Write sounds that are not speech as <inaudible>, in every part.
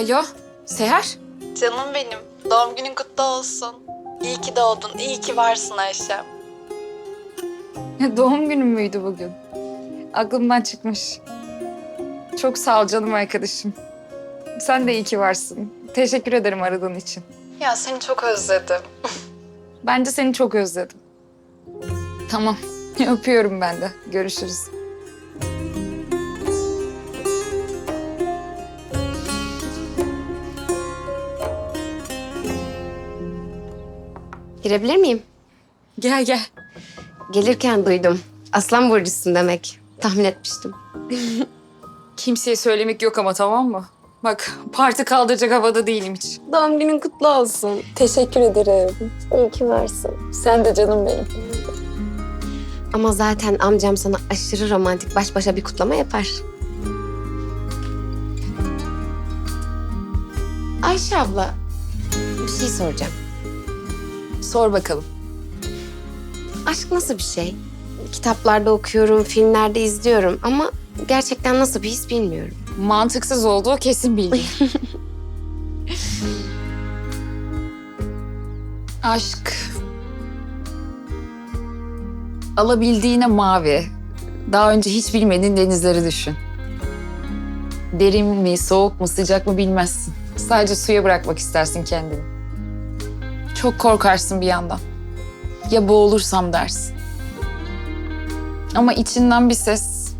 Alo, Seher? Canım benim. Doğum günün kutlu olsun. İyi ki doğdun, iyi ki varsın Ayşem. Doğum günüm müydü bugün? Aklımdan çıkmış. Çok sağ ol canım arkadaşım. Sen de iyi ki varsın. Teşekkür ederim aradığın için. Ya seni çok özledim. Ben de seni çok özledim. Tamam, <laughs> öpüyorum ben de. Görüşürüz. Girebilir miyim? Gel gel. Gelirken duydum. Aslan burcusun demek. Tahmin etmiştim. <laughs> Kimseye söylemek yok ama tamam mı? Bak parti kaldıracak havada değilim hiç. Doğum günün kutlu olsun. Teşekkür ederim. İyi ki varsın. Sen de canım benim. Ama zaten amcam sana aşırı romantik baş başa bir kutlama yapar. Ayşe abla, bir şey soracağım. Sor bakalım. Aşk nasıl bir şey? Kitaplarda okuyorum, filmlerde izliyorum ama gerçekten nasıl bir his bilmiyorum. Mantıksız olduğu kesin bilgi. <laughs> Aşk. Alabildiğine mavi. Daha önce hiç bilmediğin denizleri düşün. Derin mi, soğuk mu, sıcak mı bilmezsin. Sadece suya bırakmak istersin kendini. Çok korkarsın bir yandan. Ya boğulursam dersin. Ama içinden bir ses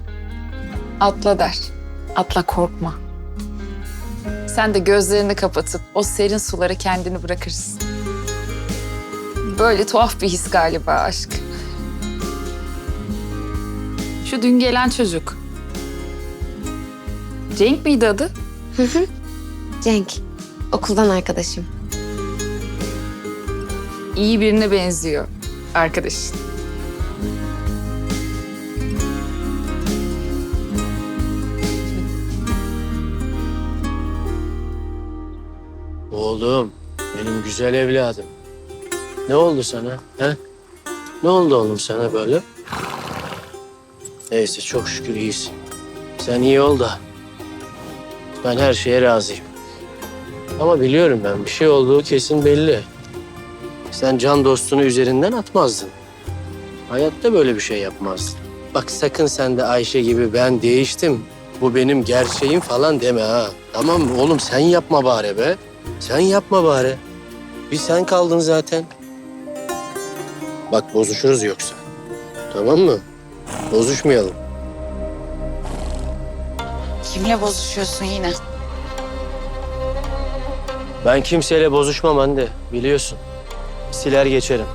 atla der. Atla korkma. Sen de gözlerini kapatıp o serin sulara kendini bırakırsın. Böyle tuhaf bir his galiba aşk. Şu dün gelen çocuk. Cenk miydi adı? Cenk, okuldan arkadaşım. İyi birine benziyor arkadaşın. Oğlum, benim güzel evladım. Ne oldu sana? He? Ne oldu oğlum sana böyle? Neyse çok şükür iyisin. Sen iyi ol da. Ben her şeye razıyım. Ama biliyorum ben bir şey olduğu kesin belli. Sen can dostunu üzerinden atmazdın. Hayatta böyle bir şey yapmazdın. Bak sakın sen de Ayşe gibi ben değiştim. Bu benim gerçeğim falan deme ha. Tamam mı oğlum sen yapma bari be. Sen yapma bari. Bir sen kaldın zaten. Bak bozuşuruz yoksa. Tamam mı? Bozuşmayalım. Kimle bozuşuyorsun yine? Ben kimseyle bozuşmam anne. Biliyorsun. Siler geçerim.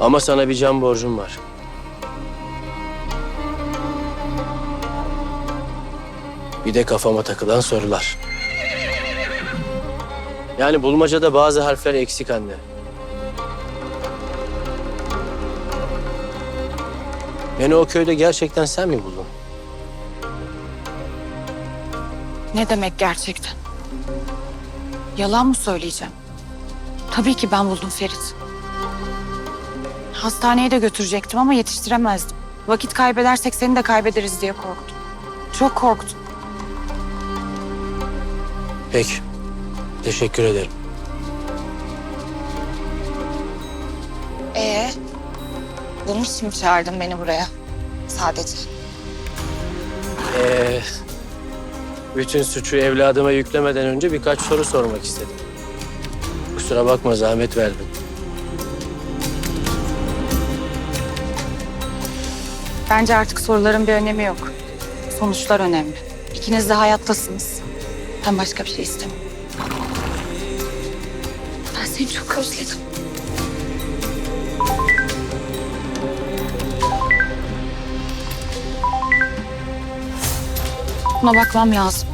Ama sana bir can borcum var. Bir de kafama takılan sorular. Yani bulmacada bazı harfler eksik anne. Beni o köyde gerçekten sen mi buldun? Ne demek gerçekten? Yalan mı söyleyeceğim? Tabii ki ben buldum Ferit. Hastaneye de götürecektim ama yetiştiremezdim. Vakit kaybedersek seni de kaybederiz diye korktum. Çok korktum. Peki. Teşekkür ederim. Ee, bunun için mi çağırdın beni buraya? Sadece. Ee, bütün suçu evladıma yüklemeden önce birkaç soru sormak istedim. Kusura bakma zahmet verdim. Bence artık soruların bir önemi yok. Sonuçlar önemli. İkiniz de hayattasınız. Ben başka bir şey istemem. Ben seni çok özledim. Buna bakmam lazım.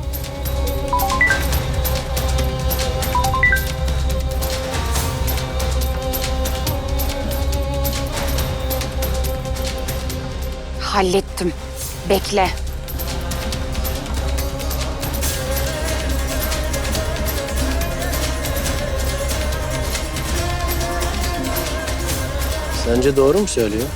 Hallettim. Bekle. Sence doğru mu söylüyor?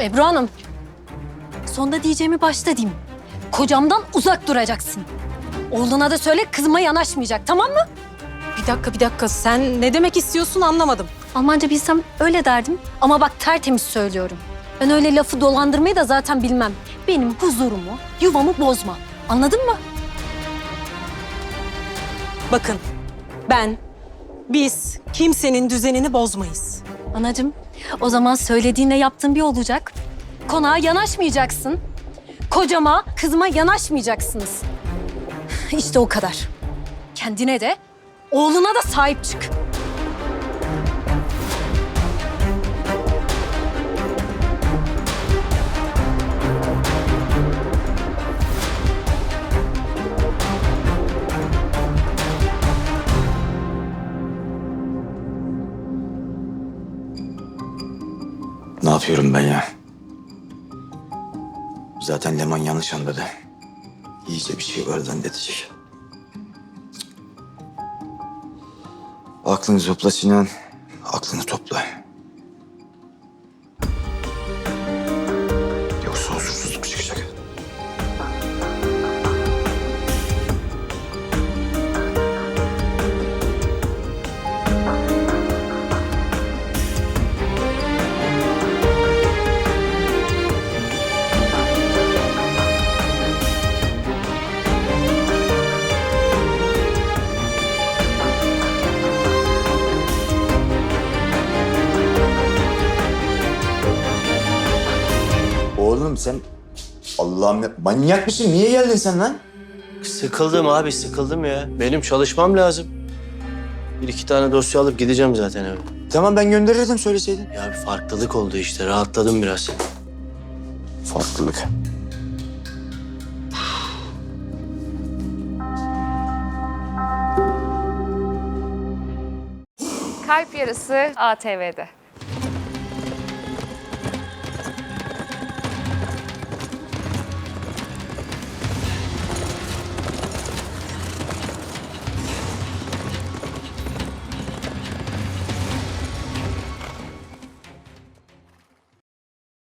Ebru Hanım. Sonda diyeceğimi başta diyeyim. Kocamdan uzak duracaksın. Oğluna da söyle kızıma yanaşmayacak tamam mı? Bir dakika bir dakika sen ne demek istiyorsun anlamadım. Almanca bilsem öyle derdim. Ama bak tertemiz söylüyorum. Ben öyle lafı dolandırmayı da zaten bilmem. Benim huzurumu, yuvamı bozma. Anladın mı? Bakın ben, biz kimsenin düzenini bozmayız. Anacığım, o zaman söylediğinle yaptığın bir olacak. Konağa yanaşmayacaksın. Kocama, kızıma yanaşmayacaksınız. İşte o kadar. Kendine de, oğluna da sahip çık. Yapıyorum ben ya? Zaten Leman yanlış anladı. İyice bir şey var zannedecek. Aklını topla Sinan. Aklını topla. Yoksa huzursuzluk Oğlum sen Allah'ım ya, manyak mısın? Niye geldin sen lan? Sıkıldım abi sıkıldım ya. Benim çalışmam lazım. Bir iki tane dosya alıp gideceğim zaten eve. Tamam ben gönderirdim söyleseydin. Ya bir farklılık oldu işte rahatladım biraz. Farklılık. Kalp Yarısı ATV'de.